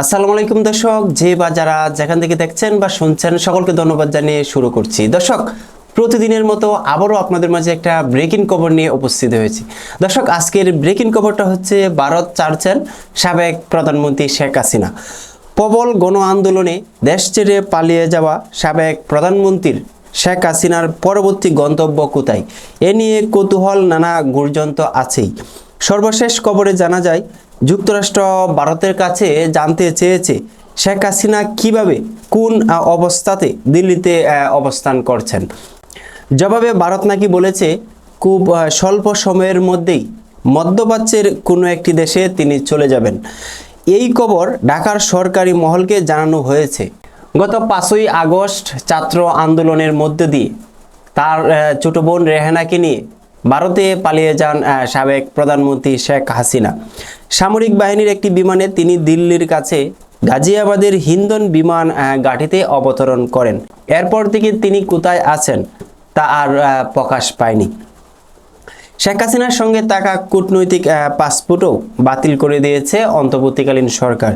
আসসালামু আলাইকুম দর্শক, যে বা যারা যেখান থেকে দেখছেন বা শুনছেন, সকলকে ধন্যবাদ জানিয়ে শুরু করছি। দর্শক, প্রতিদিনের মতো আবারও আপনাদের মাঝে একটা ব্রেকিং খবর নিয়ে উপস্থিত হয়েছি। দর্শক, আজকের ব্রেকিং খবরটা হচ্ছে ভারত চার্চের সাবেক প্রধানমন্ত্রী শেখ হাসিনা। প্রবল গণ আন্দোলনে দেশ ছেড়ে পালিয়ে যাওয়া সাবেক প্রধানমন্ত্রীর শেখ হাসিনার পরবর্তী গন্তব্য কোথায়? এ নিয়ে কৌতূহল নানা গুরজন তো আছেই। সর্বশেষ খবরে জানা যায়, যুক্তরাষ্ট্র ভারতের কাছে জানতে চেয়েছে শেখ হাসিনা কীভাবে কোন অবস্থাতে দিল্লিতে অবস্থান করছেন। জবাবে ভারত নাকি বলেছে, খুব স্বল্প সময়ের মধ্যেই মধ্যপ্রাচ্যের কোনো একটি দেশে তিনি চলে যাবেন। এই খবর ঢাকার সরকারি মহলকে জানানো হয়েছে। গত পাঁচই আগস্ট ছাত্র আন্দোলনের মধ্য দিয়ে তার ছোট বোন রেহানাকে নিয়ে ভারতে পালিয়ে যান সাবেক প্রধানমন্ত্রী শেখ হাসিনা। সামরিক বাহিনীর একটি বিমানে তিনি দিল্লির কাছে গাজিয়াবাদের হিন্দন বিমান ঘাঁটিতে অবতরণ করেন। এরপর থেকে তিনি কোথায় আছেন তা আর প্রকাশ পায়নি। শেখ হাসিনার সঙ্গে থাকা কূটনৈতিক পাসপোর্টও বাতিল করে দিয়েছে অন্তর্বর্তীকালীন সরকার।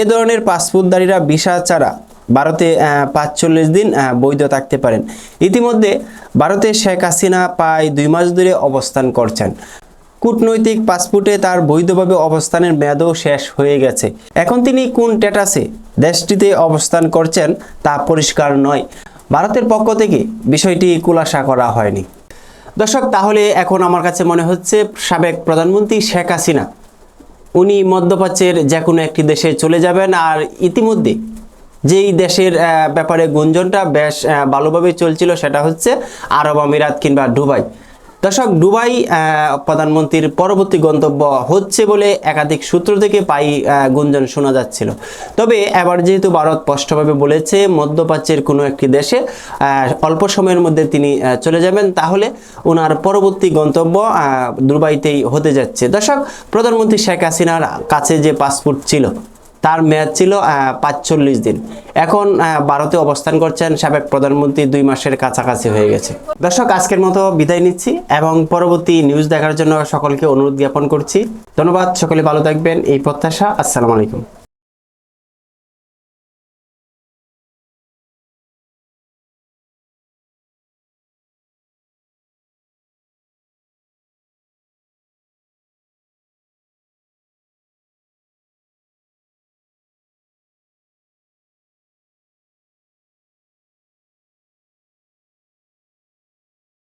এ ধরনের পাসপোর্টধারীরা ভিসা ছাড়া ভারতে পাঁচচল্লিশ দিন বৈধ থাকতে পারেন। ইতিমধ্যে ভারতে শেখ হাসিনা প্রায় দুই মাস ধরে অবস্থান করছেন। কূটনৈতিক পাসপোর্টে তার বৈধভাবে অবস্থানের মেয়াদও শেষ হয়ে গেছে। এখন তিনি কোন স্ট্যাটাসে দেশটিতে অবস্থান করছেন তা পরিষ্কার নয়। ভারতের পক্ষ থেকে বিষয়টি কুলাসা করা হয়নি। দর্শক, তাহলে এখন আমার কাছে মনে হচ্ছে সাবেক প্রধানমন্ত্রী শেখ হাসিনা, উনি মধ্যপ্রাচ্যের যে কোনো একটি দেশে চলে যাবেন আর ইতিমধ্যে যেই দেশের ব্যাপারে গুঞ্জনটা বেশ ভালোভাবে চলছিল সেটা হচ্ছে আরব আমিরাত কিংবা দুবাই। দর্শক, দুবাই প্রধানমন্ত্রীর পরবর্তী গন্তব্য হচ্ছে বলে একাধিক সূত্র থেকে পাই গুঞ্জন শোনা যাচ্ছিল। তবে এবার যেহেতু ভারত স্পষ্টভাবে বলেছে মধ্যপ্রাচ্যের কোনো একটি দেশে অল্প সময়ের মধ্যে তিনি চলে যাবেন, তাহলে ওনার পরবর্তী গন্তব্য দুবাইতেই হতে যাচ্ছে। দর্শক, প্রধানমন্ত্রী শেখ হাসিনার কাছে যে পাসপোর্ট ছিল তার মেয়াদ ছিল পাঁচচল্লিশ দিন। এখন ভারতে অবস্থান করছেন সাবেক প্রধানমন্ত্রী, দুই মাসের কাছাকাছি হয়ে গেছে। দর্শক, আজকের মতো বিদায় নিচ্ছি এবং পরবর্তী নিউজ দেখার জন্য সকলকে অনুরোধ জ্ঞাপন করছি। ধন্যবাদ, সকলে ভালো থাকবেন। এই প্রত্যাশা, আসসালামু আলাইকুম।